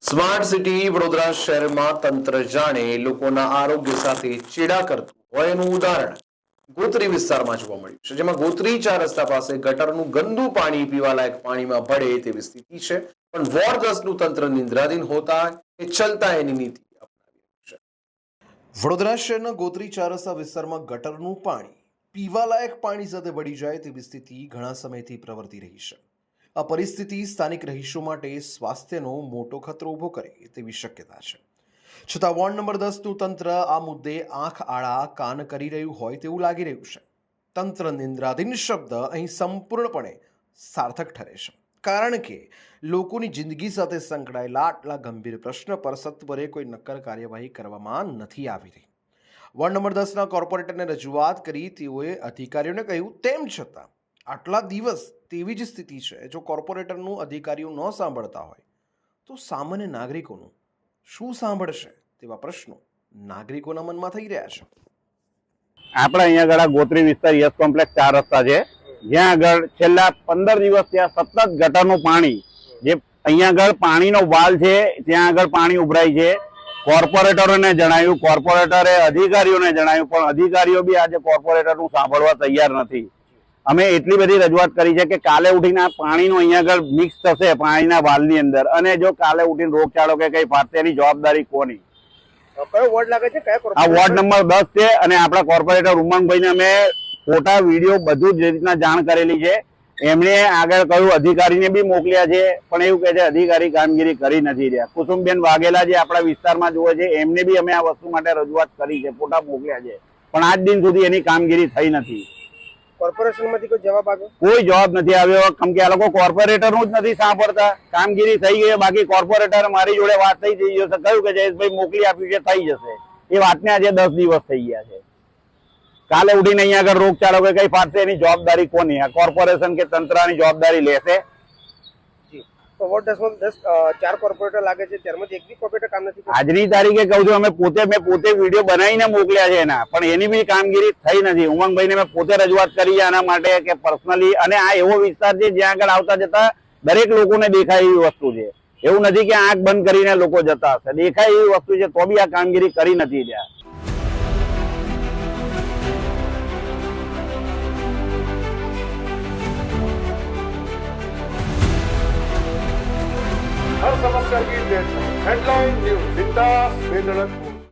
Smart city Vadodara શહેરમાં તંત્ર જાણે લોકોના આરોગ્ય સાથે ચેડા કરતું હોય એનું ઉદાહરણ ગોત્રી વિસ્તારમાં જોવા મળ્યું છે જેમાં ગોત્રી ચાર રસ્તા પાસે ગટરનું ગંદુ પાણી પીવાલાયક પાણીમાં ભળે તેવી સ્થિતિ છે. પણ વોર્ડ દસનું તંત્ર નિંદ્રાધીન હોતા એ ચલતા એની નીતિ અપનાવી છે. વડોદરા શહેરના ગોત્રી ચાર રસ્તા વિસ્તારમાં ગટરનું પાણી પીવાલાયક પાણી સાથે ભળી જાય તેવી સ્થિતિ ઘણા સમયથી પ્રવર્તી રહી છે. આ પરિસ્થિતિ સ્થાનિક રહીશો માટે સ્વાસ્થ્યનો મોટો ખતરો ઊભો કરે તેવી શક્યતા છે. છતાં વોર્ડ નંબર દસનું તંત્ર આ મુદ્દે આંખ આળા કાન કરી રહ્યું હોય તેવું લાગી રહ્યું છે. તંત્ર નિંદ્રાધીન શબ્દ અહીં સંપૂર્ણપણે સાર્થક ઠરે છે. કારણ કે લોકોની જિંદગી સાથે સંકળાયેલા આટલા ગંભીર પ્રશ્ન પર સત્વરે કોઈ નક્કર કાર્યવાહી કરવામાં નથી આવી રહી. વોર્ડ નંબર દસના કોર્પોરેટરને રજૂઆત કરી તેઓએ અધિકારીઓને કહ્યું, તેમ છતાં આટલા દિવસ તેવી જ સ્થિતિ છે જો કોર્પોરેટરનું અધિકારીઓ ન સાંભળતા હોય, તો સામાન્ય નાગરિકોનું શું સાંભળશે તેવા પ્રશ્નો નાગરિકોના મનમાં થઈ રહ્યા છે. આપણે અહીંયા આગળ ગોત્રી વિસ્તાર યસ કોમ્પ્લેક્સ ચાર રસ્તા છે. જ્યાં આગળ છેલ્લા પંદર દિવસ ત્યાં સતત ગટરનું પાણી, જે અહીંયા આગળ પાણીનો વાલ છે, ત્યાં આગળ પાણી ઉભરાય છે. કોર્પોરેટરોને જણાવ્યું કોર્પોરેટરે અધિકારીઓને જણાવ્યું પણ અધિકારીઓ બી આજે કોર્પોરેટરનું સાંભળવા તૈયાર નથી. અમે એટલી બધી રજૂઆત કરી છે કે કાલે ઉઠીને આ પાણીનું અહીંયા આગળ મિક્સ થશે પાણીના વાલની અંદર. અને જો કાલે ઉઠીને રોગચાળો કે કઈ ફાટશે એની જવાબદારી કોની? વોર્ડ આ નંબર દસ છે અને આપણા કોર્પોરેટર ઉમંગભાઈને અમે ફોટા વીડિયો બધું જ રીતના જાણ કરેલી છે. એમણે આગળ કહ્યું અધિકારીને બી મોકલ્યા છે પણ એવું કહે છે અધિકારી કામગીરી કરી નથી રહ્યા. કુસુમબેન વાઘેલા જે આપણા વિસ્તારમાં જુએ છે એમને બી અમે આ વસ્તુ માટે રજૂઆત કરી છે ફોટા મોકલ્યા છે. પણ આજ દિન સુધી એની કામગીરી થઈ નથી. કામગીરી થઈ ગઈ બાકી કોર્પોરેટર મારી જોડે વાત થઈ જઈ જશે. કહ્યું કે જયેશભાઈ મોકલી આપ્યું છે જશે. એ વાતને આજે દસ દિવસ થઈ ગયા છે. કાલે ઉઠીને અહીંયા આગળ રોગચાળો કે કઈ ફાટશે એની જવાબદારી કોની? કોર્પોરેશન કે તંત્રની જવાબદારી લેશે? એના. બી કામગીરી થઈ નથી. ઉમંગભાઈને મેં પોતે રજૂઆત કરી છે માટે કે પર્સનલી અને આ એવો વિસ્તાર છે જ્યાં આગળ આવતા જતા દરેક લોકોને દેખાય એવી વસ્તુ છે. એવું નથી કે આંખ બંધ કરીને લોકો જતા હશે. દેખાય એવી વસ્તુ છે તો બી આ કામગીરી કરી નથી રહ્યા. ಸಮಸ್ಯೆಯಾಗಿ ದೇಶ ಹೆಡ್ಲೈನ್ ನ್ಯೂಸ್ ಬಿಂದಾಸ್ ಬೇಧಡಕ್